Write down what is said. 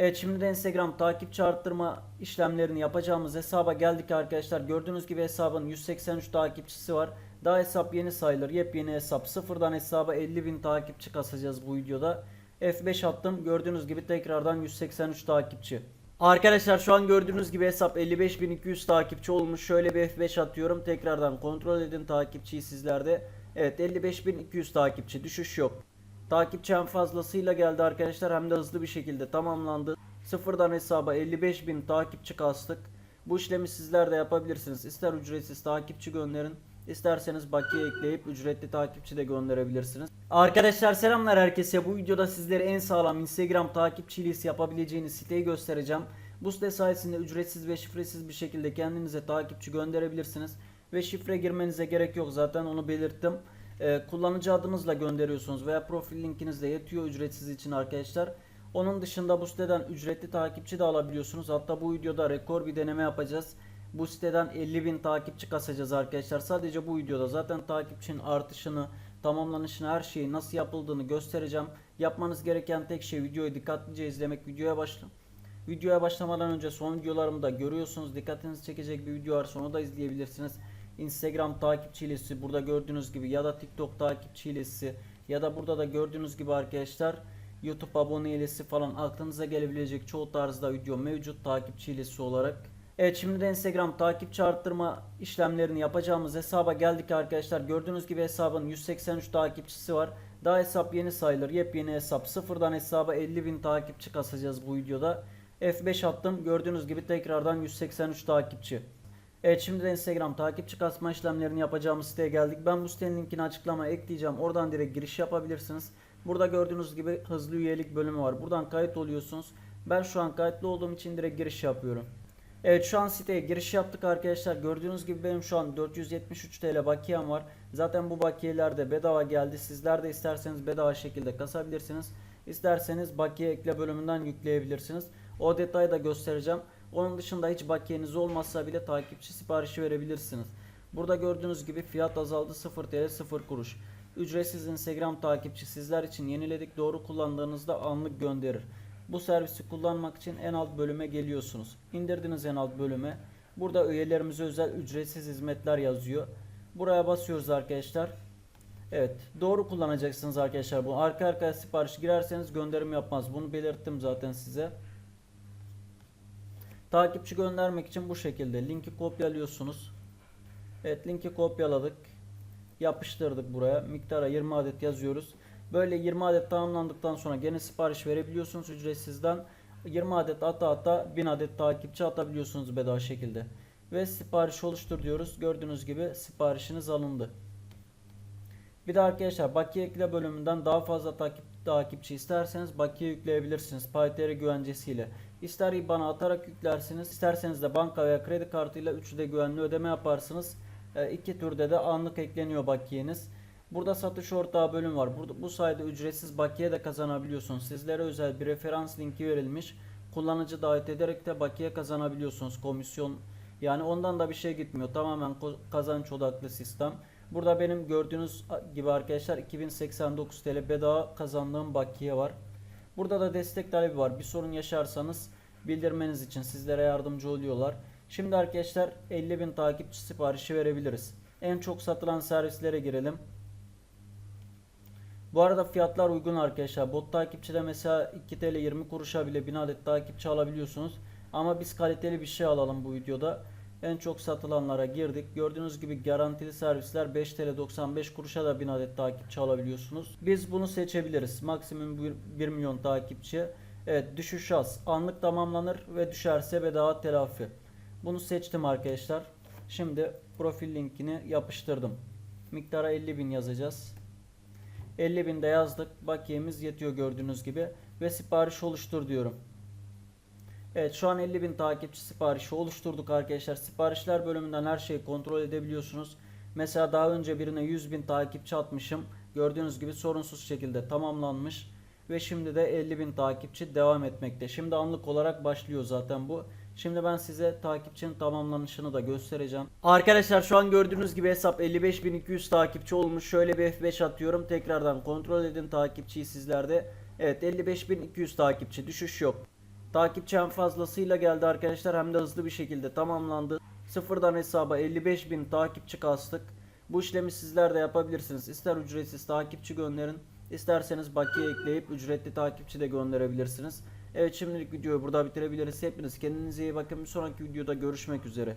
Evet şimdi de Instagram takipçi arttırma işlemlerini yapacağımız hesaba geldik arkadaşlar. Gördüğünüz gibi hesabın 183 takipçisi var. Daha hesap yeni sayılır. Yepyeni hesap. Sıfırdan hesaba 50.000 takipçi kasacağız bu videoda. F5 attım. Gördüğünüz gibi tekrardan 183 takipçi. Arkadaşlar şu an gördüğünüz gibi hesap 55.200 takipçi olmuş. Şöyle bir F5 atıyorum. Tekrardan kontrol edin takipçiyi sizlerde. Evet 55.200 takipçi. Düşüş yok. Takipçi hem fazlasıyla geldi arkadaşlar hem de hızlı bir şekilde tamamlandı. Sıfırdan hesaba 55.000 takipçi kastık. Bu işlemi sizler de yapabilirsiniz. İster ücretsiz takipçi gönderin. isterseniz bakiye ekleyip ücretli takipçi de gönderebilirsiniz. Arkadaşlar selamlar herkese. Bu videoda sizlere en sağlam Instagram takipçi listesi yapabileceğiniz siteyi göstereceğim. Bu site sayesinde ücretsiz ve şifresiz bir şekilde kendinize takipçi gönderebilirsiniz. Ve şifre girmenize gerek yok zaten onu belirttim. Ee, kullanıcı adınızla gönderiyorsunuz veya profil linkiniz de yetiyor ücretsiz için arkadaşlar. Onun dışında bu siteden ücretli takipçi de alabiliyorsunuz. Hatta bu videoda rekor bir deneme yapacağız. Bu siteden 50.000 takipçi kasacağız arkadaşlar. Sadece bu videoda zaten takipçinin artışını, tamamlanışını, her şeyi nasıl yapıldığını göstereceğim. Yapmanız gereken tek şey videoyu dikkatlice izlemek. Videoya başla. Videoya başlamadan önce son videolarımı da görüyorsunuz. Dikkatinizi çekecek bir video varsa onu da izleyebilirsiniz. Instagram takipçi listesi burada gördüğünüz gibi ya da TikTok takipçi listesi ya da burada da gördüğünüz gibi arkadaşlar YouTube abone ilesi falan aklınıza gelebilecek çoğu tarzda video mevcut takipçi ilesi olarak. Evet şimdi de Instagram takipçi arttırma işlemlerini yapacağımız hesaba geldik arkadaşlar. Gördüğünüz gibi hesabın 183 takipçisi var. Daha hesap yeni sayılır. Yepyeni hesap. Sıfırdan hesaba 50.000 takipçi kasacağız bu videoda. F5 attım. Gördüğünüz gibi tekrardan 183 takipçi. Evet şimdi de Instagram takipçi kasma işlemlerini yapacağımız siteye geldik. Ben bu sitenin linkini açıklamaya ekleyeceğim. Oradan direkt giriş yapabilirsiniz. Burada gördüğünüz gibi hızlı üyelik bölümü var. Buradan kayıt oluyorsunuz. Ben şu an kayıtlı olduğum için direkt giriş yapıyorum. Evet şu an siteye giriş yaptık arkadaşlar. Gördüğünüz gibi benim şu an 473 TL bakiyem var. Zaten bu bakiyeler de bedava geldi. Sizler de isterseniz bedava şekilde kasabilirsiniz. İsterseniz bakiye ekle bölümünden yükleyebilirsiniz. O detayı da göstereceğim. Onun dışında hiç bakiyeniz olmazsa bile takipçi siparişi verebilirsiniz. Burada gördüğünüz gibi fiyat azaldı 0 TL 0 kuruş. Ücretsiz Instagram takipçi sizler için yeniledik. Doğru kullandığınızda anlık gönderir. Bu servisi kullanmak için en alt bölüme geliyorsunuz. İndirdiniz en alt bölüme. Burada üyelerimize özel ücretsiz hizmetler yazıyor. Buraya basıyoruz arkadaşlar. Evet doğru kullanacaksınız arkadaşlar. Bu arka arkaya sipariş girerseniz gönderim yapmaz. Bunu belirttim zaten size. Takipçi göndermek için bu şekilde linki kopyalıyorsunuz. Evet linki kopyaladık. Yapıştırdık buraya. Miktara 20 adet yazıyoruz. Böyle 20 adet tamamlandıktan sonra gene sipariş verebiliyorsunuz ücretsizden. 20 adet ata ata 1000 adet takipçi atabiliyorsunuz bedava şekilde. Ve sipariş oluştur diyoruz. Gördüğünüz gibi siparişiniz alındı. Bir de arkadaşlar bakiye ekle bölümünden daha fazla takip, takipçi isterseniz bakiye yükleyebilirsiniz. PayTR güvencesiyle. İster IBAN'a atarak yüklersiniz. isterseniz de banka veya kredi kartıyla üçü de güvenli ödeme yaparsınız. E, iki türde de anlık ekleniyor bakiyeniz. Burada satış ortağı bölüm var. Burada, bu sayede ücretsiz bakiye de kazanabiliyorsunuz. Sizlere özel bir referans linki verilmiş. Kullanıcı davet ederek de bakiye kazanabiliyorsunuz. Komisyon yani ondan da bir şey gitmiyor. Tamamen kazanç odaklı sistem. Burada benim gördüğünüz gibi arkadaşlar 2089 TL bedava kazandığım bakiye var. Burada da destek talebi var. Bir sorun yaşarsanız bildirmeniz için sizlere yardımcı oluyorlar. Şimdi arkadaşlar 50.000 takipçi siparişi verebiliriz. En çok satılan servislere girelim. Bu arada fiyatlar uygun arkadaşlar. Bot takipçide mesela 2 TL 20 kuruşa bile 1000 adet takipçi alabiliyorsunuz. Ama biz kaliteli bir şey alalım bu videoda. En çok satılanlara girdik. Gördüğünüz gibi garantili servisler 5 TL 95 kuruşa da 1000 adet takipçi alabiliyorsunuz. Biz bunu seçebiliriz. Maksimum 1 milyon takipçi. Evet düşüş az. Anlık tamamlanır ve düşerse bedava telafi. Bunu seçtim arkadaşlar. Şimdi profil linkini yapıştırdım. Miktara 50.000 yazacağız. 50.000 de yazdık. Bakiyemiz yetiyor gördüğünüz gibi. Ve sipariş oluştur diyorum. Evet şu an 50.000 takipçi siparişi oluşturduk arkadaşlar. Siparişler bölümünden her şeyi kontrol edebiliyorsunuz. Mesela daha önce birine 100.000 takipçi atmışım. Gördüğünüz gibi sorunsuz şekilde tamamlanmış. Ve şimdi de 50.000 takipçi devam etmekte. Şimdi anlık olarak başlıyor zaten bu. Şimdi ben size takipçinin tamamlanışını da göstereceğim. Arkadaşlar şu an gördüğünüz gibi hesap 55.200 takipçi olmuş. Şöyle bir F5 atıyorum. Tekrardan kontrol edin takipçiyi sizlerde. Evet 55.200 takipçi düşüş yok. Takipçi hem fazlasıyla geldi arkadaşlar hem de hızlı bir şekilde tamamlandı. Sıfırdan hesaba 55 bin takipçi kastık. Bu işlemi sizler de yapabilirsiniz. İster ücretsiz takipçi gönderin. isterseniz bakiye ekleyip ücretli takipçi de gönderebilirsiniz. Evet şimdilik videoyu burada bitirebiliriz. Hepiniz kendinize iyi bakın. Bir sonraki videoda görüşmek üzere.